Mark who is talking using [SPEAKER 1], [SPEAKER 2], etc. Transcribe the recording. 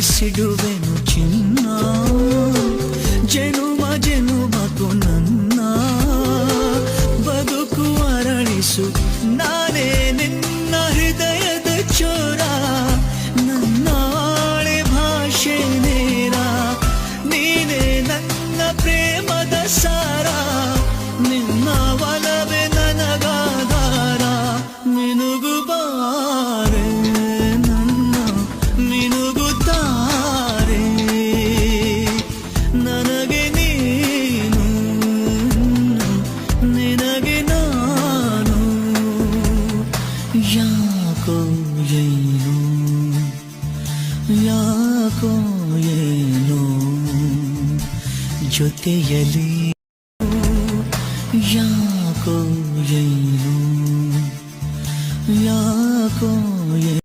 [SPEAKER 1] ಸಿಡುವೆನು ಚಿನ್ನ. ಜನುಮ ಜನುಮಕು ನನ್ನ. ಬದುಕು ಅರಳಿಸು, ನಾನೇ ನಿನ್ನ ಹೃದಯದ ಚೋರ. ನನ್ನಾಳೆ ಭಾಷೆ ನೇರ, ನೀನೇ ನನ್ನ ಪ್ರೇಮದ ಸಾರ. ಮಿನುಗುತ್ತಾರೆ ನನಗೆ ನೀನು ನಿನಗೆ ನಾನು ಯಾಕೋ ಏನು ಯಾಕೋ ಏನು ಜೊತೆಯಲಿ ಯಾಕೋ ಏನು ಯಾಕೋ ಏನು